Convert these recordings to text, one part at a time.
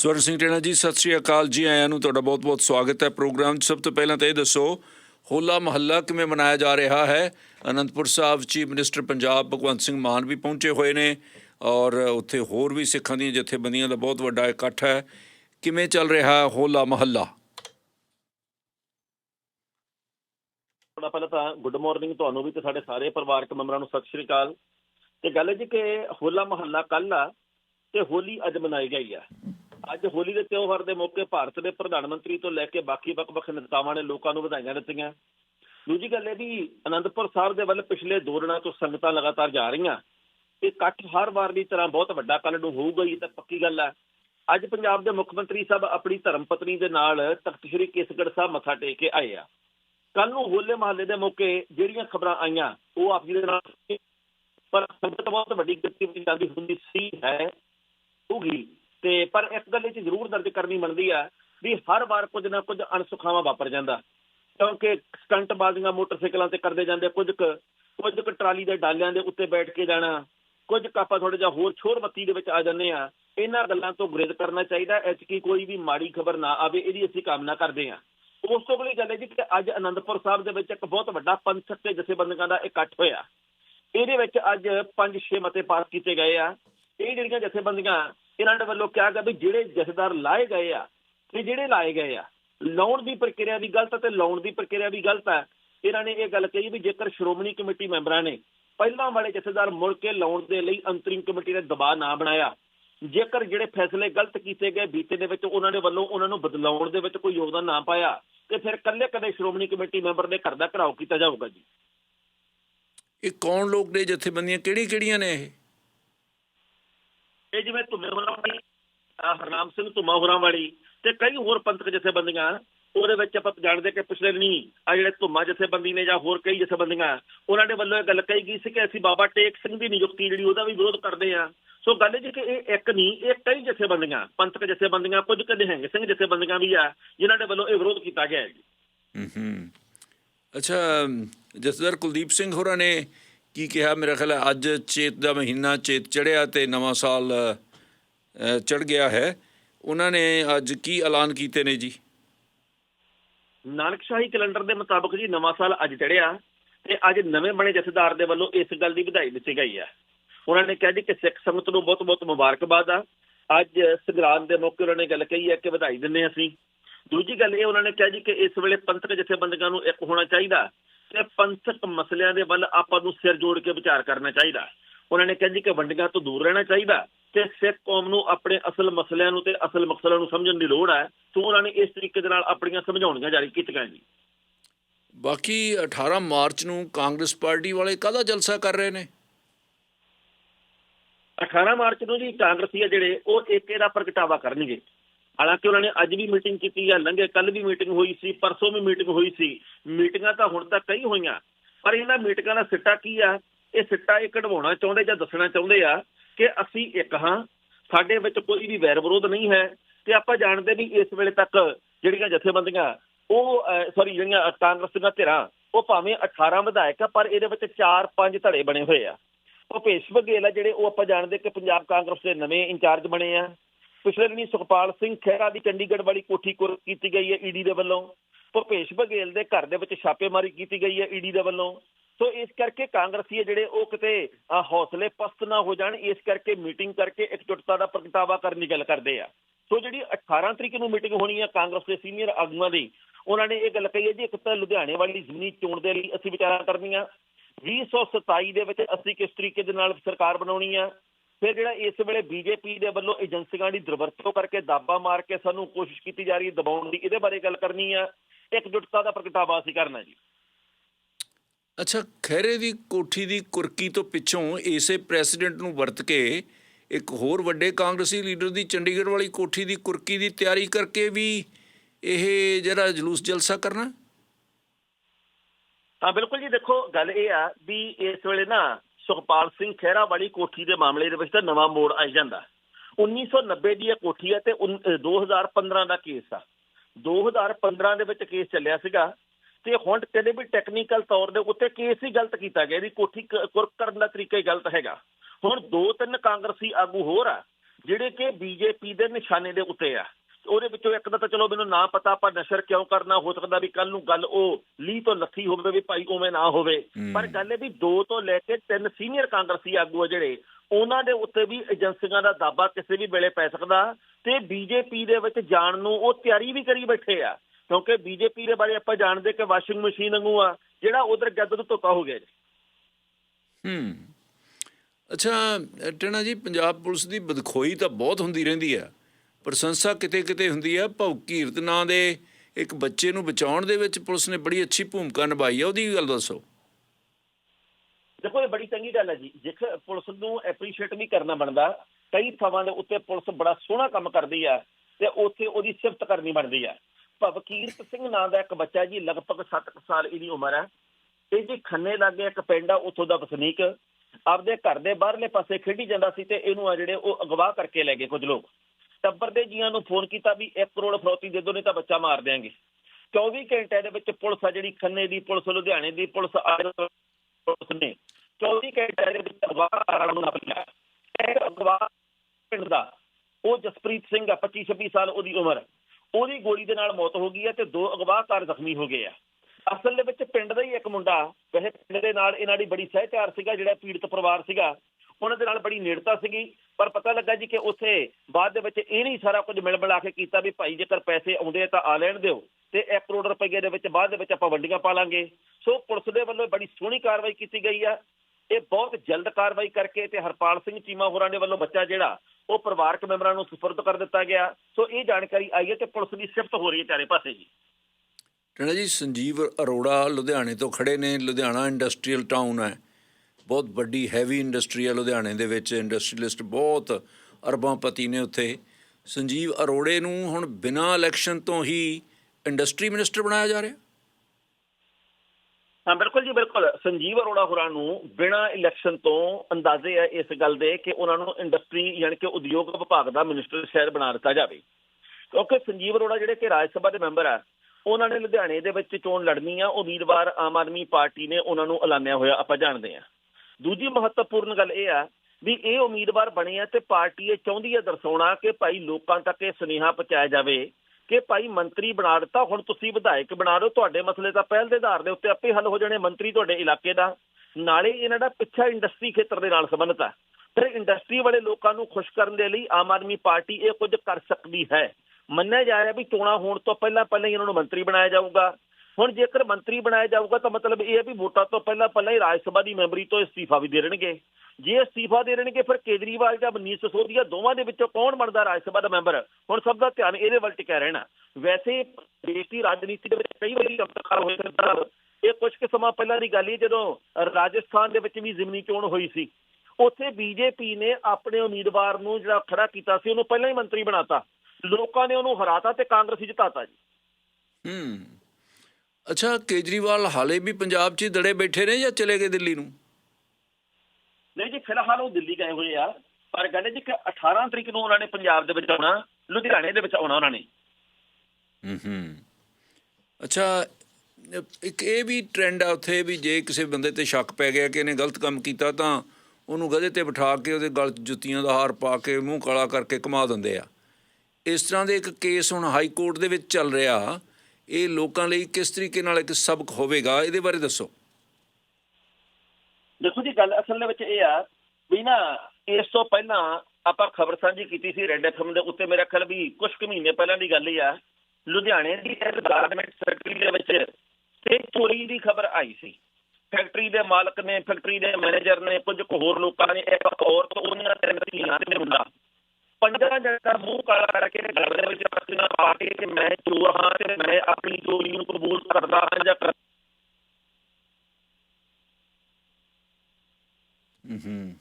ਸਵਰਨ ਸਿੰਘ ਟੇਣਾ ਜੀ, ਸਤਿ ਸ਼੍ਰੀ ਅਕਾਲ ਜੀ, ਆਇਆਂ ਨੂੰ ਤੁਹਾਡਾ ਬਹੁਤ-ਬਹੁਤ ਸਵਾਗਤ ਹੈ ਪ੍ਰੋਗਰਾਮ 'ਚ। ਸਭ ਤੋਂ ਪਹਿਲਾਂ ਤਾਂ ਇਹ ਦੱਸੋ, ਹੋਲਾ ਮਹੱਲਾ ਕਿਵੇਂ ਮਨਾਇਆ ਜਾ ਰਿਹਾ ਹੈ? ਅਨੰਦਪੁਰ ਸਾਹਿਬ ਚੀਫ ਮਿਨਿਸਟਰ ਪੰਜਾਬ ਭਗਵੰਤ ਸਿੰਘ ਮਾਨ ਵੀ ਪਹੁੰਚੇ ਹੋਏ ਨੇ ਔਰ ਉੱਥੇ ਹੋਰ ਵੀ ਸਿੱਖਾਂ ਦੀਆਂ ਜਥੇਬੰਦੀਆਂ ਦਾ ਬਹੁਤ ਵੱਡਾ ਇਕੱਠ ਹੈ। ਕਿਵੇਂ ਚੱਲ ਰਿਹਾ ਹੈ ਹੋਲਾ ਮਹੱਲਾ? ਤੁਹਾਡਾ ਪਹਿਲਾਂ ਤਾਂ ਗੁੱਡ ਮਾਰਨਿੰਗ ਤੁਹਾਨੂੰ ਵੀ ਤੇ ਸਾਡੇ ਸਾਰੇ ਪਰਿਵਾਰਕ ਮੈਂਬਰਾਂ ਨੂੰ ਸਤਿ ਸ਼੍ਰੀ ਅਕਾਲ। ਤੇ ਗੱਲ ਹੈ ਜੀ ਕਿ ਹੋਲਾ ਮਹੱਲਾ ਕੱਲ ਆ ਤੇ ਹੋਲੀ ਅੱਜ ਮਨਾਈ ਗਈ ਆ। ਅੱਜ ਹੋਲੀ ਦੇ ਤਿਉਹਾਰ ਦੇ ਮੌਕੇ ਭਾਰਤ ਦੇ ਪ੍ਰਧਾਨ ਮੰਤਰੀ ਤੋਂ ਲੈ ਕੇ ਬਾਕੀ ਵੱਖ-ਵੱਖ ਨੇਤਾਵਾਂ ਨੇ ਲੋਕਾਂ ਨੂੰ ਵਧਾਈਆਂ ਦਿੱਤੀਆਂ। ਦੂਜੀ ਗੱਲ ਇਹ ਵੀ ਅਨੰਦਪੁਰ ਸਾਹਿਬ ਦੇ ਵੱਲ ਪਿਛਲੇ ਦੋ ਦਿਨਾਂ ਤੋਂ ਸੰਗਤਾਂ ਲਗਾਤਾਰ ਜਾ ਰਹੀਆਂ। ਇਹ ਇਕੱਠ ਹਰ ਵਾਰ ਦੀ ਤਰ੍ਹਾਂ ਬਹੁਤ ਵੱਡਾ ਕੱਲ ਨੂੰ ਹੋਊਗਾ ਹੀ ਤਾਂ ਪੱਕੀ ਗੱਲ ਹੈ ਅੱਜ ਪੰਜਾਬ ਦੇ ਮੁੱਖ ਮੰਤਰੀ ਸਾਹਿਬ ਆਪਣੀ ਧਰਮ ਪਤਨੀ ਦੇ ਨਾਲ ਤਖਤ ਸ੍ਰੀ ਕੇਸਗੜ੍ਹ ਸਾਹਿਬ ਮੱਥਾ ਟੇਕ ਕੇ ਆਏ ਆ। ਕੱਲ ਨੂੰ ਹੋਲੇ ਮਹੱਲੇ ਦੇ ਮੌਕੇ ਜਿਹੜੀਆਂ ਖਬਰਾਂ ਆਈਆਂ, ਉਹ ਆਪ ਜੀ ਦੇ ਨਾਲ ਪਰ ਸੰਗਤ ਬਹੁਤ ਵੱਡੀ ਗਿਣਤੀ ਵਿੱਚ ਜਾਂਦੀ ਹੁੰਦੀ ਸੀ, ਹੈ, ਹੋਊਗੀ। ਤੇ ਪਰ ਇੱਕ ਗੱਲ ਇਹ 'ਚ ਜ਼ਰੂਰ ਦਰਜ ਕਰਨੀ ਬਣਦੀ ਆ ਵੀ ਹਰ ਵਾਰ ਕੁਝ ਨਾ ਕੁਝ ਅਣਸੁਖਾਵਾਂ ਵਾਪਰ ਜਾਂਦਾ। ਕਿਉਂਕਿ ਸਟੰਟ ਬਾਜ਼ੀਆਂ ਮੋਟਰਸਾਈਕਲਾਂ ਤੇ ਕਰਦੇ ਜਾਂਦੇ ਕੁਝ ਕੁ ਕੁਝ ਕੁ ਟਰਾਲੀ ਦੇ ਡਾਲਿਆਂ ਦੇ ਉੱਤੇ ਬੈਠ ਕੇ ਜਾਣਾ, ਕੁਝ ਕੁ ਆਪਾਂ ਥੋੜਾ ਜਿਹਾ ਹੋਰ ਛੋਰ ਬੱਤੀ ਦੇ ਵਿੱਚ ਆ ਜਾਂਦੇ ਆ, ਇਹਨਾਂ ਗੱਲਾਂ ਤੋਂ ਗੁਰੇਜ਼ ਕਰਨਾ ਚਾਹੀਦਾ ਐਚ ਕੀ ਕੋਈ ਵੀ ਮਾੜੀ ਖਬਰ ਨਾ ਆਵੇ, ਇਹਦੀ ਅਸੀਂ ਕਾਮਨਾ ਕਰਦੇ ਆ ਉਸ ਤੋਂ ਅਗਲੀ ਗੱਲ ਹੈ ਜੀ ਕਿ ਅੱਜ ਅਨੰਦਪੁਰ ਸਾਹਿਬ ਦੇ ਵਿੱਚ ਇੱਕ ਬਹੁਤ ਵੱਡਾ ਪੰਥਕ ਤੇ ਜਥੇਬੰਦੀਆਂ ਦਾ ਇਕੱਠ ਹੋਇਆ। ਇਹਦੇ ਵਿੱਚ ਅੱਜ 5-6 ਮਤੇ ਪਾਸ ਕੀਤੇ ਗਏ ਆ। ਇਹ ਜਿਹੜੀਆਂ ਜਥੇਬੰਦੀਆਂ ਇਹਨਾਂ ਦੇ ਵੱਲੋਂ ਕਿਹਾ ਗਿਆ ਵੀ ਜਿਹੜੇ ਜਥੇਦਾਰ ਲਾਏ ਗਏ ਆ ਤੇ ਜਿਹੜੇ ਲਾਏ ਗਏ ਆ, ਲਾਉਣ ਦੀ ਪ੍ਰਕਿਰਿਆ ਵੀ ਗਲਤ ਤੇ ਲਾਉਣ ਦੀ ਪ੍ਰਕਿਰਿਆ ਵੀ ਗਲਤ ਹੈ ਇਹਨਾਂ ਨੇ ਇਹ ਗੱਲ ਕਹੀ ਵੀ ਜੇਕਰ ਸ਼੍ਰੋਮਣੀ ਕਮੇਟੀ ਮੈਂਬਰਾਂ ਨੇ ਪਹਿਲਾਂ ਵਾਲੇ ਜਥੇਦਾਰ ਮੁੜ ਕੇ ਲਾਉਣ ਦੇ ਲਈ ਅੰਤਰਿਮ ਕਮੇਟੀ ਨੇ ਦਬਾਅ ਨਾ ਬਣਾਇਆ, ਜੇਕਰ ਜਿਹੜੇ ਫੈਸਲੇ ਗਲਤ ਕੀਤੇ ਗਏ ਬੀਤੇ ਦੇ ਵਿੱਚ ਉਹਨਾਂ ਦੇ ਵੱਲੋਂ ਉਹਨਾਂ ਨੂੰ ਬਦਲਾਉਣ ਦੇ ਵਿੱਚ ਕੋਈ ਯੋਗਦਾਨ ਨਾ ਪਾਇਆ, ਤੇ ਫਿਰ ਕੱਲੇ ਕਦੇ ਸ਼੍ਰੋਮਣੀ ਕਮੇਟੀ ਮੈਂਬਰ ਦੇ ਘਰ ਦਾ ਘਰਾਓ ਕੀਤਾ ਜਾਊਗਾ ਜੀ। ਇਹ ਕੌਣ ਲੋਕ ਨੇ ਜਥੇਬੰਦੀਆਂ? ਕਿਹੜੀ-ਕਿਹੜੀਆਂ ਨੇ ਇਹ? ਇਹ ਜਿਵੇਂ ਧੁੰਮੇ ਹੋਰਾਂ ਵਾਲੀ ਹਰਨਾਮ ਸਿੰਘ ਧੁੰਮਾ ਹੋਰਾਂ ਵਾਲੀ ਤੇ ਕਈ ਹੋਰ ਪੰਥਕ ਜਥੇਬੰਦੀਆਂ, ਉਹਦੇ ਵਿੱਚ ਆਪਾਂ ਜਾਣਦੇ ਕਿ ਪਿਛਲੇ ਨਹੀਂ ਆ ਜਿਹੜੇ ਧੁੰਮਾ ਜਥੇਬੰਦੀ ਨੇ ਜਾਂ ਹੋਰ ਕਈ ਜਥੇਬੰਦੀਆਂ, ਉਹਨਾਂ ਦੇ ਵੱਲੋਂ ਇਹ ਗੱਲ ਕਹੀ ਗਈ ਸੀ ਕਿ ਅਸੀਂ ਬਾਬਾ ਟੇਕ ਸਿੰਘ ਦੀ ਨਿਯੁਕਤੀ ਜਿਹੜੀ ਉਹਦਾ ਵੀ ਵਿਰੋਧ ਕਰਦੇ ਆ ਸੋ ਗੱਲ ਇਹ ਕਿ ਇਹ ਇੱਕ ਨਹੀਂ, ਇਹ ਕਈ ਜਥੇਬੰਦੀਆਂ, ਪੰਥਕ ਜਥੇਬੰਦੀਆਂ, ਕੁਝ ਕੁ ਨਿਹੰਗ ਸਿੰਘ ਜਥੇਬੰਦੀਆਂ ਵੀ ਆ, ਜਿਨ੍ਹਾਂ ਦੇ ਵੱਲੋਂ ਇਹ ਵਿਰੋਧ ਕੀਤਾ ਗਿਆ ਹੈ ਜੀ। ਹੂੰ ਅੱਛਾ ਜਸਦਰ ਕੁਲਦੀਪ ਸਿੰਘ ਹੋਰਾਂ ਨੇ ਕੀ ਕਿਹਾ? ਮੇਰਾ ਖਿਆਲ ਹੈ ਅੱਜ ਚੇਤ ਦਾ ਮਹੀਨਾ, ਚੇਤ ਚੜਿਆ ਤੇ ਨਵਾਂ ਸਾਲ ਚੜ ਗਿਆ ਹੈ। ਉਹਨਾਂ ਨੇ ਅੱਜ ਕੀ ਐਲਾਨ ਕੀਤੇ ਨੇ ਜੀ? ਨਾਨਕਸ਼ਾਹੀ ਕੈਲੰਡਰ ਦੇ ਮੁਤਾਬਕ ਜੀ ਨਵਾਂ ਸਾਲ ਅੱਜ ਚੜਿਆ ਤੇ ਅੱਜ ਨਵੇਂ ਬਣੇ ਜਥੇਦਾਰ ਦੇ ਵੱਲੋਂ ਇਸ ਗੱਲ ਦੀ ਵਧਾਈ ਦਿੱਤੀ ਗਈ ਹੈ। ਉਹਨਾਂ ਨੇ ਕਿਹਾ ਜੀ ਕਿ ਸਿੱਖ ਸੰਗਤ ਨੂੰ ਬਹੁਤ ਬਹੁਤ ਮੁਬਾਰਕਬਾਦ ਆ। ਅੱਜ ਸੰਗਰਾਂਦ ਦੇ ਮੌਕੇ ਉਹਨਾਂ ਨੇ ਗੱਲ ਕਹੀ ਹੈ ਕਿ ਵਧਾਈ ਦਿੰਦੇ ਅਸੀਂ। ਦੂਜੀ ਗੱਲ ਇਹ, ਉਹਨਾਂ ਨੇ ਕਿਹਾ ਜੀ ਕਿ ਇਸ ਵੇਲੇ ਪੰਥਕ ਜਥੇਬੰਦੀਆਂ ਨੂੰ ਇੱਕ ਹੋਣਾ ਚਾਹੀਦਾ ਤੇ ਪੰਥਕ ਮਸਲਿਆਂ ਦੇ ਵੱਲ ਆਪਾਂ ਨੂੰ ਸਿਰ ਜੋੜ ਕੇ ਵਿਚਾਰ ਕਰਨਾ ਚਾਹੀਦਾ। ਉਹਨਾਂ ਨੇ ਕਿਹਾ ਜੀ ਕਿ ਵੰਡੀਆਂ ਤੋਂ ਦੂਰ ਰਹਿਣਾ ਚਾਹੀਦਾ ਤੇ ਸਿੱਖ ਕੌਮ ਨੂੰ ਆਪਣੇ ਅਸਲ ਮਸਲਿਆਂ ਨੂੰ ਤੇ ਅਸਲ ਮਕਸਦਾਂ ਨੂੰ ਸਮਝਣ ਦੀ ਲੋੜ ਹੈ। ਸੋ ਉਹਨਾਂ ਨੇ ਇਸ ਤਰੀਕੇ ਦੇ ਨਾਲ ਆਪਣੀਆਂ ਸਮਝਾਉਣੀਆਂ ਜਾਰੀ ਕੀਤੀਆਂ ਜੀ। ਬਾਕੀ 18 ਮਾਰਚ ਨੂੰ ਕਾਂਗਰਸ ਪਾਰਟੀ ਵਾਲੇ ਕਾਹਦਾ ਜਲਸਾ ਕਰ ਰਹੇ ਨੇ? 18 ਮਾਰਚ ਨੂੰ ਜੀ ਕਾਂਗਰਸੀ ਜਿਹੜੇ ਉਹ ਏਕੇ ਦਾ ਪ੍ਰਗਟਾਵਾ ਕਰਨਗੇ। ਹਾਲਾਂਕਿ ਉਹਨਾਂ ਨੇ ਅੱਜ ਵੀ ਮੀਟਿੰਗ ਕੀਤੀ ਹੈ ਲੰਘੇ ਕੱਲ ਵੀ ਮੀਟਿੰਗ ਹੋਈ ਸੀ, ਪਰਸੋਂ ਵੀ ਮੀਟਿੰਗ ਹੋਈ ਸੀ। ਮੀਟਿੰਗਾਂ ਤਾਂ ਹੁਣ ਤੱਕ ਕਈ ਹੋਈਆਂ, ਪਰ ਇਹਨਾਂ ਮੀਟਿੰਗਾਂ ਦਾ ਸਿੱਟਾ ਕੀ ਆ? ਇਹ ਸਿੱਟਾ ਇਹ ਕਢਵਾਉਣਾ ਚਾਹੁੰਦੇ ਜਾਂ ਦੱਸਣਾ ਚਾਹੁੰਦੇ ਆ ਕਿ ਅਸੀਂ ਇੱਕ ਹਾਂ, ਸਾਡੇ ਵਿੱਚ ਕੋਈ ਵੀ ਵੈਰ ਵਿਰੋਧ ਨਹੀਂ ਹੈ ਤੇ ਆਪਾਂ ਜਾਣਦੇ ਵੀ ਇਸ ਵੇਲੇ ਤੱਕ ਜਿਹੜੀਆਂ ਜਥੇਬੰਦੀਆਂ, ਉਹ ਸੌਰੀ ਜਿਹੜੀਆਂ ਕਾਂਗਰਸ ਦੀਆਂ ਧਿਰਾਂ, ਉਹ ਭਾਵੇਂ 18 ਵਿਧਾਇਕ ਆ, ਪਰ ਇਹਦੇ ਵਿੱਚ 4-5 ਧੜੇ ਬਣੇ ਹੋਏ ਆ। ਭੁਪੇਸ਼ ਬਘੇਲ ਆ ਜਿਹੜੇ ਉਹ ਆਪਾਂ ਜਾਣਦੇ ਕਿ ਪੰਜਾਬ ਕਾਂਗਰਸ ਦੇ ਨਵੇਂ ਇੰਚਾਰਜ ਬਣੇ ਆ। ਪਿਛਲੇ ਦਿਨੀ ਸੁਖਪਾਲ ਸਿੰਘ ਖਹਿਰਾ ਦੀ ਚੰਡੀਗੜ੍ਹ ਵਾਲੀ ਕੋਠੀ ਕੁਰ ਕੀਤੀ ਗਈ ਹੈ ਈਡੀ ਦੇ ਵੱਲੋਂ। ਭੁਪੇਸ਼ ਬਘੇਲ ਦੇ ਘਰ ਦੇ ਵਿੱਚ ਛਾਪੇਮਾਰੀ ਕੀਤੀ ਗਈ ਹੈ ਈਡੀ ਦੇ ਵੱਲੋਂ। ਸੋ ਇਸ ਕਰਕੇ ਕਾਂਗਰਸੀ ਜਿਹੜੇ ਉਹ ਕਿਤੇ ਹੌਸਲੇ ਪਸਤ ਨਾ ਹੋ ਜਾਣ, ਇਸ ਕਰਕੇ ਮੀਟਿੰਗ ਕਰਕੇ ਇਕਜੁੱਟਤਾ ਦਾ ਪ੍ਰਗਟਾਵਾ ਕਰਨ ਦੀ ਗੱਲ ਕਰਦੇ ਆ। ਸੋ ਜਿਹੜੀ 18 ਤਰੀਕ ਨੂੰ ਮੀਟਿੰਗ ਹੋਣੀ ਹੈ ਕਾਂਗਰਸ ਦੇ ਸੀਨੀਅਰ ਆਗੂਆਂ ਦੀ, ਉਹਨਾਂ ਨੇ ਇਹ ਗੱਲ ਕਹੀ ਹੈ ਜੀ, ਇੱਕ ਤਾਂ ਲੁਧਿਆਣੇ ਵਾਲੀ ਜ਼ਮੀਨੀ ਚੋਣ ਦੇ ਲਈ ਅਸੀਂ ਵਿਚਾਰਾਂ ਕਰਨੀਆਂ। 2027 ਦੇ ਵਿੱਚ ਅਸੀਂ ਕਿਸ ਤਰੀਕੇ ਦੇ ਨਾਲ ਸਰਕਾਰ ਬਣਾਉਣੀ ਆ ਫਿਰ ਜਿਹੜਾ ਇਸ ਵੇਲੇ ਬੀਜੇਪੀ ਦੇ ਵੱਲੋਂ ਏਜੰਸੀਆਂ ਦੀ ਦੁਰਵਰਤੋਂ ਕਰਕੇ ਦਾਬਾ ਮਾਰ ਕੇ ਸਾਨੂੰ ਕੋਸ਼ਿਸ਼ ਕੀਤੀ ਜਾ ਰਹੀ ਹੈ ਦਬਾਉਣ ਦੀ ਇਹਦੇ ਬਾਰੇ ਗੱਲ ਕਰਨੀ ਆ। ਇਕਜੁੱਟਤਾ ਦਾ ਪ੍ਰਗਟਾਵਾ ਅਸੀਂ ਕਰਨਾ ਜੀ। ਅੱਛਾ ਖੈਰੇ ਦੀ ਕੋਠੀ ਦੀ ਕੁਰਕੀ ਤੋਂ ਪਿੱਛੋਂ ਇਸੇ ਪ੍ਰੈਜ਼ੀਡੈਂਟ ਨੂੰ ਵਰਤ ਕੇ ਇੱਕ ਹੋਰ ਵੱਡੇ ਕਾਂਗਰਸੀ ਲੀਡਰ ਦੀ ਚੰਡੀਗੜ੍ਹ ਵਾਲੀ ਕੋਠੀ ਦੀ ਕੁਰਕੀ ਦੀ ਤਿਆਰੀ ਕਰਕੇ ਵੀ ਇਹ ਜਿਹੜਾ ਜਲੂਸ ਜਲਸਾ ਕਰਨਾ? ਹਾਂ ਬਿਲਕੁਲ ਜੀ ਦੇਖੋ ਗੱਲ ਇਹ ਆ ਵੀ ਇਸ ਵੇਲੇ ਨਾ ਸੁਖਪਾਲ ਸਿੰਘ ਖਹਿਰਾ ਵਾਲੀ ਕੋਠੀ ਦੇ ਮਾਮਲੇ ਦੇ ਵਿੱਚ ਤਾਂ ਨਵਾਂ ਮੋੜ ਆ ਜਾਂਦਾ। 1990 ਦੀ ਇਹ ਕੋਠੀ ਹੈ ਤੇ 2015 ਦਾ ਕੇਸ ਆ। 2015 ਦੇ ਵਿੱਚ ਕੇਸ ਚੱਲਿਆ ਸੀਗਾ ਤੇ ਹੁਣ ਕਹਿੰਦੇ ਵੀ ਟੈਕਨੀਕਲ ਤੌਰ ਦੇ ਉੱਤੇ ਕੇਸ ਹੀ ਗਲਤ ਕੀਤਾ ਗਿਆ। ਇਹਦੀ ਕੋਠੀ ਕੁਰਕ ਕਰਨ ਦਾ ਤਰੀਕਾ ਹੀ ਗਲਤ ਹੈਗਾ। ਹੁਣ ਦੋ ਤਿੰਨ ਕਾਂਗਰਸੀ ਆਗੂ ਹੋਰ ਆ, ਜਿਹੜੇ ਕਿ ਬੀਜੇਪੀ ਦੇ ਨਿਸ਼ਾਨੇ ਦੇ ਉੱਤੇ ਆ। ਉਹਦੇ ਵਿੱਚੋਂ ਇੱਕ ਦਾ ਤਾਂ ਚਲੋ ਮੈਨੂੰ ਨਾ ਪਤਾ ਆਪਾਂ ਨਸ਼ਰ ਕਿਉਂ ਕਰਨਾ ਹੋ ਸਕਦਾ ਵੀ ਕੱਲ ਨੂੰ ਗੱਲ ਉਹ ਲੀ ਤੋਂ ਲੱਥੀ ਹੋਵੇ ਵੀ ਭਾਈ ਉਵੇਂ ਨਾ ਹੋਵੇ। ਪਰ ਗੱਲ ਇਹ ਵੀ ਦੋ ਤੋਂ ਲੈ ਕੇ ਤਿੰਨ ਸੀਨੀਅਰ ਕਾਂਗਰਸੀ ਆਗੂ ਆ ਜਿਹੜੇ ਉਹਨਾਂ ਦੇ ਉੱਤੇ ਵੀ ਏਜੰਸੀਆਂ ਦਾ ਦਾਬਾ ਕਿਸੇ ਵੀ ਵੇਲੇ ਪੈ ਸਕਦਾ ਤੇ ਬੀਜੇਪੀ ਦੇ ਵਿੱਚ ਜਾਣ ਨੂੰ ਉਹ ਤਿਆਰੀ ਵੀ ਕਰੀ ਬੈਠੇ ਆ। ਕਿਉਂਕਿ ਬੀਜੇਪੀ ਦੇ ਬਾਰੇ ਆਪਾਂ ਜਾਣਦੇ ਕਿ ਵਾਸ਼ਿੰਗ ਮਸ਼ੀਨ ਵਾਂਗੂ ਆ ਜਿਹੜਾ ਉਧਰ ਗੱਦ ਤੋਂ ਧੋਕਾ ਹੋ ਗਿਆ ਜੀ। ਹੂੰ। ਅੱਛਾ ਟਣਾ ਜੀ ਪੰਜਾਬ ਪੁਲਿਸ ਦੀ ਬਦਖੋਈ ਤਾਂ ਬਹੁਤ ਹੁੰਦੀ ਰਹਿੰਦੀ ਹੈ ਪ੍ਰਸ਼ੰਸਾ ਕਿਤੇ ਕਿਤੇ ਹੁੰਦੀ ਹੈ ਭਵਕੀਰਤ ਨਾਂ ਦੇ ਇੱਕ ਬੱਚੇ ਨੂੰ ਬਚਾਉਣ ਦੇ ਵਿੱਚ ਪੁਲਿਸ ਨੇ ਬੜੀ ਅੱਛੀ ਭੂਮਿਕਾ ਨਿਭਾਈ ਹੈ ਉਹਦੀ ਗੱਲ ਦੱਸੋ। ਦੇਖੋ, ਇਹ ਬੜੀ ਚੰਗੀ ਗੱਲ ਹੈ ਜੀ। ਜਿੱਥੇ ਪੁਲਿਸ ਨੂੰ ਐਪਰੀਸ਼ੀਏਟ ਵੀ ਕਰਨਾ ਬਣਦਾ, ਕਈ ਥਾਵਾਂ ਦੇ ਉੱਤੇ ਪੁਲਿਸ ਬੜਾ ਸੋਹਣਾ ਕੰਮ ਕਰਦੀ ਆ ਤੇ ਉੱਥੇ ਉਹਦੀ ਸਿਫਤ ਕਰਨੀ ਬਣਦੀ ਆ। ਭਵਕੀਰਤ ਸਿੰਘ ਨਾਂ ਦਾ ਇੱਕ ਬੱਚਾ ਜੀ, ਲਗਭਗ 7 ਸਾਲ ਇਹਦੀ ਉਮਰ ਹੈ ਇਹ ਜੀ ਖੰਨੇ ਲਾਗੇ ਇੱਕ ਪਿੰਡ ਆ, ਉੱਥੋਂ ਦਾ ਵਸਨੀਕ। ਆਪਦੇ ਘਰ ਦੇ ਬਾਹਰਲੇ ਪਾਸੇ ਖੇਡੀ ਜਾਂਦਾ ਸੀ ਤੇ ਇਹਨੂੰ ਆ ਜਿਹੜੇ ਉਹ ਅਗਵਾ ਕਰਕੇ ਲੈ ਗਏ ਕੁਝ ਲੋਕ। ਟੱਬਰ ਦੇ ਜੀਆਂ ਨੂੰ ਫੋਨ ਕੀਤਾ ਵੀ 1 ਕਰੋੜ ਫਰੋਤੀ ਦੇ ਦੋ ਨਹੀਂ ਤਾਂ ਬੱਚਾ ਮਾਰ ਦਿਆਂਗੇ। 24 ਘੰਟੇ ਦੇ ਵਿੱਚ ਪੁਲਿਸ ਆ ਜਿਹੜੀ, ਖੰਨੇ ਦੀ ਪੁਲਿਸ, ਲੁਧਿਆਣੇ ਦੀ ਪੁਲਿਸ ਪੁਲਿਸ ਨੇ। 24 ਘੰਟੇ ਦੇ ਵਿੱਚ ਅਗਵਾ ਨੂੰ ਨੱਪਿਆ ਇਹ ਅਗਵਾ ਪਿੰਡ ਦਾ, ਉਹ ਜਸਪ੍ਰੀਤ ਸਿੰਘ ਆ 25 26 ਸਾਲ ਉਹਦੀ ਉਮਰ। ਉਹਦੀ ਗੋਲੀ ਦੇ ਨਾਲ ਮੌਤ ਹੋ ਗਈ ਹੈ ਤੇ ਦੋ ਅਗਵਾਕਾਰ ਜ਼ਖਮੀ ਹੋ ਗਏ ਆ। ਅਸਲ ਦੇ ਵਿੱਚ ਪਿੰਡ ਦਾ ਹੀ ਇੱਕ ਮੁੰਡਾ, ਵੈਸੇ ਪਿੰਡ ਦੇ ਨਾਲ ਇਹਨਾਂ ਦੀ ਬੜੀ ਸਹਿਚਾਰ ਸੀਗਾ, ਜਿਹੜਾ ਪੀੜਤ ਪਰਿਵਾਰ ਸੀਗਾ। ਉਹਨਾਂ ਦੇ ਨਾਲ ਬੜੀ ਨੇੜਤਾ ਸੀਗੀ, ਪਰ ਪਤਾ ਲੱਗਾ ਜੀ ਕਿ ਉੱਥੇ ਬਾਅਦ ਦੇ ਵਿੱਚ ਇਹ ਨਹੀਂ ਸਾਰਾ ਕੁਝ ਮਿਲ ਮਿਲਾ ਕੇ ਕੀਤਾ ਵੀ ਭਾਈ ਜੇਕਰ ਪੈਸੇ ਆਉਂਦੇ ਆ ਤਾਂ ਆ ਲੈਣ ਦਿਓ ਤੇ 1 ਕਰੋੜ ਰੁਪਏ ਦੇ ਵਿੱਚ ਬਾਅਦ ਦੇ ਵਿੱਚ ਆਪਾਂ ਵੰਡੀਆਂ ਪਾ ਲਾਂਗੇ। ਸੋ ਪੁਲਿਸ ਦੇ ਵੱਲੋਂ ਬੜੀ ਸੋਹਣੀ ਕਾਰਵਾਈ ਕੀਤੀ ਗਈ ਆ। ਇਹ ਬਹੁਤ ਜਲਦ ਕਾਰਵਾਈ ਕਰਕੇ ਤੇ ਹਰਪਾਲ ਸਿੰਘ ਚੀਮਾ ਹੋਰਾਂ ਦੇ ਵੱਲੋਂ ਬੱਚਾ ਜਿਹੜਾ, ਉਹ ਪਰਿਵਾਰਕ ਮੈਂਬਰਾਂ ਨੂੰ ਸਪੁਰਦ ਕਰ ਦਿੱਤਾ ਗਿਆ। ਸੋ ਇਹ ਜਾਣਕਾਰੀ ਆਈ ਹੈ ਕਿ ਪੁਲਿਸ ਦੀ ਸਿਫਤ ਹੋ ਰਹੀ ਹੈ ਚਾਰੇ ਪਾਸੇ ਜੀ। ਟਣਾ ਜੀ, ਸੰਜੀਵ ਅਰੋੜਾ ਲੁਧਿਆਣੇ ਤੋਂ ਖੜੇ ਨੇ। ਲੁਧਿਆਣਾ ਇੰਡਸਟਰੀਅਲ ਟਾਊਨ ਹੈ। ਬਹੁਤ ਵੱਡੀ ਹੈਵੀ ਇੰਡਸਟਰੀ ਹੈ ਲੁਧਿਆਣੇ ਦੇ ਵਿੱਚ ਇੰਡਸਟਰੀਲਿਸਟ ਬਹੁਤ ਅਰਬਾਂਪਤੀ ਨੇ ਉੱਥੇ। ਸੰਜੀਵ ਅਰੋੜੇ ਨੂੰ ਹੁਣ ਬਿਨਾਂ ਇਲੈਕਸ਼ਨ ਤੋਂ ਹੀ ਇੰਡਸਟਰੀ ਮਿਨਿਸਟਰ ਬਣਾਇਆ ਜਾ ਰਿਹਾ। ਹਾਂ, ਬਿਲਕੁਲ ਜੀ, ਬਿਲਕੁਲ। ਸੰਜੀਵ ਅਰੋੜਾ ਹੋਰਾਂ ਨੂੰ ਬਿਨਾਂ ਇਲੈਕਸ਼ਨ ਤੋਂ ਅੰਦਾਜ਼ੇ ਹੈ ਇਸ ਗੱਲ ਦੇ ਕਿ ਉਹਨਾਂ ਨੂੰ ਇੰਡਸਟਰੀ ਯਾਨੀ ਕਿ ਉਦਯੋਗ ਵਿਭਾਗ ਦਾ ਮਿਨਿਸਟਰ ਸ਼ਾਇਦ ਬਣਾ ਦਿੱਤਾ ਜਾਵੇ। ਕਿਉਂਕਿ ਸੰਜੀਵ ਅਰੋੜਾ ਜਿਹੜੇ ਕਿ ਰਾਜ ਸਭਾ ਦੇ ਮੈਂਬਰ ਆ, ਉਹਨਾਂ ਨੇ ਲੁਧਿਆਣੇ ਦੇ ਵਿੱਚ ਚੋਣ ਲੜਨੀ ਆ, ਉਮੀਦਵਾਰ ਆਮ ਆਦਮੀ ਪਾਰਟੀ ਨੇ ਉਹਨਾਂ ਨੂੰ ਐਲਾਨਿਆ ਹੋਇਆ ਆਪਾਂ ਜਾਣਦੇ ਆ ਦੂਜੀ ਮਹੱਤਵਪੂਰਨ ਗੱਲ ਇਹ ਆ ਵੀ ਇਹ ਉਮੀਦਵਾਰ ਬਣੇ ਆ ਤੇ ਪਾਰਟੀ ਇਹ ਚਾਹੁੰਦੀ ਹੈ ਦਰਸਾਉਣਾ ਕਿ ਭਾਈ ਲੋਕਾਂ ਤੱਕ ਇਹ ਸੁਨੇਹਾ ਪਹੁੰਚਾਇਆ ਜਾਵੇ ਕਿ ਭਾਈ ਮੰਤਰੀ ਬਣਾ ਦਿੱਤਾ, ਹੁਣ ਤੁਸੀਂ ਵਿਧਾਇਕ ਬਣਾ ਦਿਓ ਤੁਹਾਡੇ ਮਸਲੇ ਤਾਂ ਪਹਿਲ ਦੇ ਆਧਾਰ ਦੇ ਉੱਤੇ ਆਪੇ ਹੱਲ ਹੋ ਜਾਣੇ ਮੰਤਰੀ ਤੁਹਾਡੇ ਇਲਾਕੇ ਦਾ। ਨਾਲੇ ਇਹਨਾਂ ਦਾ ਪਿੱਛਾ ਇੰਡਸਟਰੀ ਖੇਤਰ ਦੇ ਨਾਲ ਸੰਬੰਧਤ ਆ। ਫਿਰ ਇੰਡਸਟਰੀ ਵਾਲੇ ਲੋਕਾਂ ਨੂੰ ਖੁਸ਼ ਕਰਨ ਦੇ ਲਈ ਆਮ ਆਦਮੀ ਪਾਰਟੀ ਇਹ ਕੁਝ ਕਰ ਸਕਦੀ ਹੈ। ਮੰਨਿਆ ਜਾ ਰਿਹਾ ਵੀ ਚੋਣਾਂ ਹੋਣ ਤੋਂ ਪਹਿਲਾਂ ਪਹਿਲਾਂ ਹੀ ਇਹਨਾਂ ਨੂੰ ਮੰਤਰੀ ਬਣਾਇਆ ਜਾਊਗਾ। ਹੁਣ ਜੇਕਰ ਮੰਤਰੀ ਬਣਾਇਆ ਜਾਊਗਾ ਤਾਂ ਮਤਲਬ ਇਹ ਹੈ ਵੀ ਵੋਟਾਂ ਤੋਂ ਪਹਿਲਾਂ ਪਹਿਲਾਂ ਹੀ ਰਾਜ ਸਭਾ ਦੀ ਮੈਂਬਰੀ ਤੋਂ ਅਸਤੀਫਾ ਵੀ ਦੇ ਦੇਣਗੇ। ਜੇ ਅਸਤੀਫਾ ਦੇ ਦੇਣਗੇ, ਫਿਰ ਕੇਜਰੀਵਾਲ ਜਾਂ ਮਨੀਸ਼ ਸਿਸੋਦੀਆ ਦੋਵਾਂ ਦੇ ਵਿੱਚੋਂ ਕੌਣ ਬਣਦਾ ਰਾਜ ਸਭਾ ਦਾ ਮੈਂਬਰ? ਹੁਣ ਸਭ ਦਾ ਧਿਆਨ ਇਹਦੇ ਵੱਲ ਟਿਕਿਆ ਰਹਿਣਾ। ਵੈਸੇ ਦੇਸ਼ ਦੀ ਰਾਜਨੀਤੀ ਦੇ ਵਿੱਚ ਕਈ ਵਾਰੀ ਚਮਤਕਾਰ ਹੋਏ ਨੇ ਇਹ ਕੁਝ ਕੁ ਸਮਾਂ ਪਹਿਲਾਂ ਦੀ ਗੱਲ ਹੀ, ਜਦੋਂ ਰਾਜਸਥਾਨ ਦੇ ਵਿੱਚ ਵੀ ਜ਼ਿਮਨੀ ਚੋਣ ਹੋਈ ਸੀ। ਉੱਥੇ ਬੀਜੇਪੀ ਨੇ ਆਪਣੇ ਉਮੀਦਵਾਰ ਨੂੰ ਜਿਹੜਾ ਖੜਾ ਕੀਤਾ ਸੀ, ਉਹਨੂੰ ਪਹਿਲਾਂ ਹੀ ਮੰਤਰੀ ਬਣਾਤਾ। ਲੋਕਾਂ ਨੇ ਉਹਨੂੰ ਹਰਾਤਾ ਤੇ ਕਾਂਗਰਸੀ ਜਿਤਾਤਾ ਜੀ। ਹੂੰ। ਅੱਛਾ ਕੇਜਰੀਵਾਲ ਹਾਲੇ ਵੀ ਪੰਜਾਬ 'ਚ ਹੀ ਦੜੇ ਬੈਠੇ ਨੇ ਜਾਂ ਚਲੇ ਗਏ ਦਿੱਲੀ ਨੂੰ? ਨਹੀਂ ਜੀ ਫਿਲਹਾਲ ਉਹ ਦਿੱਲੀ ਗਏ ਹੋਏ ਆ ਪਰ ਗੱਲ ਇਹ ਜੀ ਕਿ 18 ਤਰੀਕ ਨੂੰ ਉਹਨਾਂ ਨੇ ਪੰਜਾਬ ਦੇ ਵਿੱਚ ਆਉਣਾ ਲੁਧਿਆਣੇ ਦੇ ਵਿੱਚ ਆਉਣਾ ਉਹਨਾਂ ਨੇ। ਹੂੰ ਹੂੰ। ਅੱਛਾ ਇੱਕ ਇਹ ਵੀ ਟ੍ਰੈਂਡ ਆ ਉੱਥੇ ਵੀ ਜੇ ਕਿਸੇ ਬੰਦੇ ਤੇ ਸ਼ੱਕ ਪੈ ਗਿਆ ਕਿ ਇਹਨੇ ਗਲਤ ਕੰਮ ਕੀਤਾ ਤਾਂ ਉਹਨੂੰ ਗਧੇ ਤੇ ਬਿਠਾ ਕੇ ਉਹਦੇ ਗਲ 'ਚ ਜੁੱਤੀਆਂ ਦਾ ਹਾਰ ਪਾ ਕੇ ਮੂੰਹ ਕਾਲਾ ਕਰਕੇ ਘੁਮਾ ਦਿੰਦੇ ਆ। ਇਸ ਤਰ੍ਹਾਂ ਦੇ ਇੱਕ ਕੇਸ ਹੁਣ ਹਾਈ ਕੋਰਟ ਦੇ ਵਿੱਚ ਚੱਲ ਰਿਹਾ। ਇਹ ਲੋਕਾਂ ਲਈ ਕਿਸ ਤਰੀਕੇ ਨਾਲ ਇੱਕ ਸਬਕ ਹੋਵੇਗਾ? ਇਹਦੇ ਬਾਰੇ ਦੱਸੋ। ਦੇਖੋ ਜੀ, ਗੱਲ ਅਸਲ ਵਿੱਚ ਇਹ ਆ ਵੀ ਨਾ, ਇਸ ਤੋਂ ਪਹਿਲਾਂ ਆਪਾਂ ਖਬਰ ਸਾਂਝੀ ਕੀਤੀ ਸੀ ਰੈੱਡ ਐਫਐਮ ਦੇ ਉੱਤੇ। ਮੇਰੇ ਖਿਆਲ ਵੀ ਕੁਝ ਕੁ ਮਹੀਨੇ ਪਹਿਲਾਂ ਦੀ ਗੱਲ ਹੀ ਆ। ਲੁਧਿਆਣੇ ਦੀ ਗਾਰਮੈਂਟ ਫੈਕਟਰੀ ਦੇ ਵਿੱਚ ਤੇ ਚੋਰੀ ਦੀ ਖਬਰ ਆਈ ਸੀ। ਫੈਕਟਰੀ ਦੇ ਮਾਲਕ ਨੇ, ਫੈਕਟਰੀ ਦੇ ਮੈਨੇਜਰ ਨੇ, ਕੁਝ ਹੋਰ ਲੋਕਾਂ ਨੇ, ਇੱਕ ਔਰਤ, ਉਹਨਾਂ ਤਿੰਨ ਧੀਆਂ ਤੇ ਮੁੰਡਾ ਪੰਜਾਂ ਜਣਾਂ ਮੂੰਹ ਕਾਲਾ ਕਰਕੇ ਘਰ ਦੇ ਵਿੱਚ ਪਸੀਨਾ ਪਾ ਕੇ ਕਿ ਮੈਂ ਚੋਰ ਹਾਂ ਤੇ ਮੈਂ ਆਪਣੀ ਚੋਰੀ ਨੂੰ ਕਬੂਲ ਕਰਦਾ ਹਾਂ ਜਾਂ ਕਰ ਹੂੰ ਹੂੰ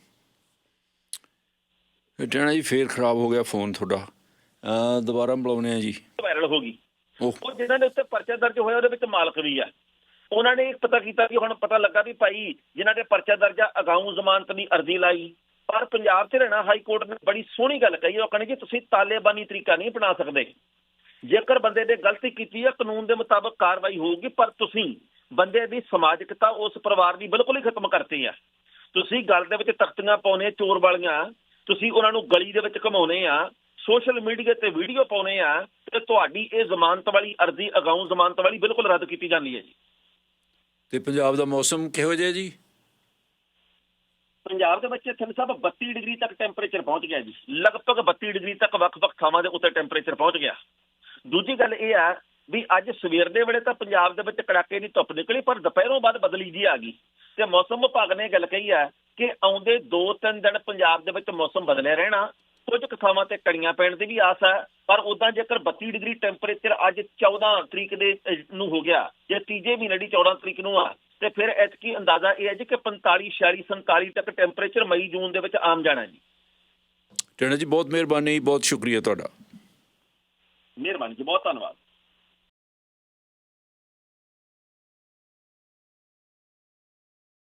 ਟਣਾ ਜੀ ਫੇਰ ਖਰਾਬ ਹੋ ਗਿਆ ਫੋਨ ਤੁਹਾਡਾ। ਦੁਬਾਰਾ ਬੁਲਾਉਣੇ ਆ ਜੀ। ਵਾਇਰਲ ਹੋ ਗਈ। ਉਹ ਜਿਨ੍ਹਾਂ ਦੇ ਉੱਤੇ ਪਰਚਾ ਦਰਜ ਹੋਇਆ ਉਹਦੇ ਵਿੱਚ ਮਾਲਕ ਵੀ ਆ। ਉਹਨਾਂ ਨੇ ਪਤਾ ਕੀਤਾ ਕਿ ਹੁਣ ਪਤਾ ਲੱਗਾ ਵੀ ਭਾਈ ਜਿਨ੍ਹਾਂ ਦੇ ਪਰਚਾ ਦਰਜ ਅਗਾਊਂ ਜ਼ਮਾਨਤ ਦੀ ਅਰਜ਼ੀ ਲਾਈ। ਪਰ ਪੰਜਾਬ 'ਚ ਰਹਿਣਾ ਹਾਈ ਕੋਰਟ ਨੇ ਬੜੀ ਸੋਹਣੀ ਗੱਲ ਕਹੀ ਉਹ ਕਹਿੰਦੇ ਜੀ, ਤੁਸੀਂ ਤਾਲੇਬਾਨੀ ਤਰੀਕਾ ਨਹੀਂ ਅਪਣਾ ਸਕਦੇ। ਜੇਕਰ ਬੰਦੇ ਨੇ ਗਲਤੀ ਕੀਤੀ ਹੈ, ਕਾਨੂੰਨ ਦੇ ਮੁਤਾਬਕ ਕਾਰਵਾਈ ਹੋਊਗੀ, ਪਰ ਤੁਸੀਂ ਬੰਦੇ ਦੀ ਸਮਾਜਿਕਤਾ, ਉਸ ਪਰਿਵਾਰ ਦੀ ਬਿਲਕੁਲ ਹੀ ਖਤਮ ਕਰਤੀ ਆ ਤੁਸੀਂ ਗੱਲ ਦੇ ਵਿੱਚ ਤਖਤੀਆਂ ਪਾਉਣੇ, ਚੋਰ ਵਾਲੀਆਂ, ਤੁਸੀਂ ਉਹਨਾਂ ਨੂੰ ਗਲੀ ਦੇ ਵਿੱਚ ਘਮਾਉਨੇ ਆ, ਸੋਸ਼ਲ ਮੀਡੀਆ ਤੇ ਵੀਡੀਓ ਪਾਉਨੇ ਆ, ਤੇ ਤੁਹਾਡੀ ਇਹ ਜ਼ਮਾਨਤ ਵਾਲੀ ਅਰਜ਼ੀ, ਅਗਾਊਂ ਜ਼ਮਾਨਤ ਵਾਲੀ ਬਿਲਕੁਲ ਰੱਦ ਕੀਤੀ ਜਾਂਦੀ ਹੈ ਜੀ। ਤੇ ਪੰਜਾਬ ਦਾ ਮੌਸਮ ਕਿਹੋ ਜਿਹਾ ਜੀ? ਪੰਜਾਬ ਦੇ ਵਿੱਚ ਇੱਥੇ ਸਾਹਿਬ 32 ਡਿਗਰੀ ਤੱਕ ਟੈਂਪਰੇਚਰ ਪਹੁੰਚ ਗਿਆ ਜੀ। ਲਗਭਗ 32 ਡਿਗਰੀ ਤੱਕ ਵੱਖ-ਵੱਖ ਥਾਵਾਂ ਦੇ ਉੱਤੇ ਟੈਂਪਰੇਚਰ ਪਹੁੰਚ ਗਿਆ। ਦੂਜੀ ਗੱਲ ਇਹ ਆ ਵੀ ਅੱਜ ਸਵੇਰ ਦੇ ਵੇਲੇ ਤਾਂ ਪੰਜਾਬ ਦੇ ਵਿੱਚ ਕੜਾਕੇ ਦੀ ਧੁੱਪ ਨਿਕਲੀ, ਪਰ ਦੁਪਹਿਰੋਂ ਬਾਅਦ ਬਦਲੀ ਜੀ ਆ ਗਈ। ਤੇ ਮੌਸਮ ਵਿਭਾਗ ਨੇ ਇਹ ਗੱਲ ਕਹੀ ਆ ਕਿ ਆਉਂਦੇ 2-3 ਦਿਨ ਪੰਜਾਬ ਦੇ ਵਿੱਚ ਮੌਸਮ ਬਦਲਿਆ ਰਹਿਣਾ, ਕੁਝ ਕੁ ਥਾਵਾਂ ਤੇ ਕੜੀਆਂ ਪੈਣ ਦੀ ਵੀ ਆਸ ਹੈ ਪਰ ਉਦਾਂ ਜੇਕਰ 32 ਡਿਗਰੀ ਟੈਂਪਰੇਚਰ ਅੱਜ 14 ਤਰੀਕ ਦੇ ਨੂੰ ਹੋ ਗਿਆ, ਜੇ ਤੀਜੇ ਮਹੀਨੇ ਦੀ 14 ਤਰੀਕ ਨੂੰ ਆ ਤੇ ਫਿਰ ਐਤਕੀ ਅੰਦਾਜ਼ਾ ਇਹ ਹੈ ਜੀ ਕਿ 45 46 47 ਤੱਕ ਟੈਂਪਰੇਚਰ ਮਈ ਜੂਨ ਦੇ ਵਿੱਚ ਆਮ ਜਾਣਾ ਜੀ। ਟੈਣਾ ਜੀ ਬਹੁਤ ਮਿਹਰਬਾਨੀ ਬਹੁਤ ਸ਼ੁਕਰੀਆ ਤੁਹਾਡਾ। ਮਿਹਰਬਾਨੀ ਜੀ ਬਹੁਤ ਧੰਨਵਾਦ।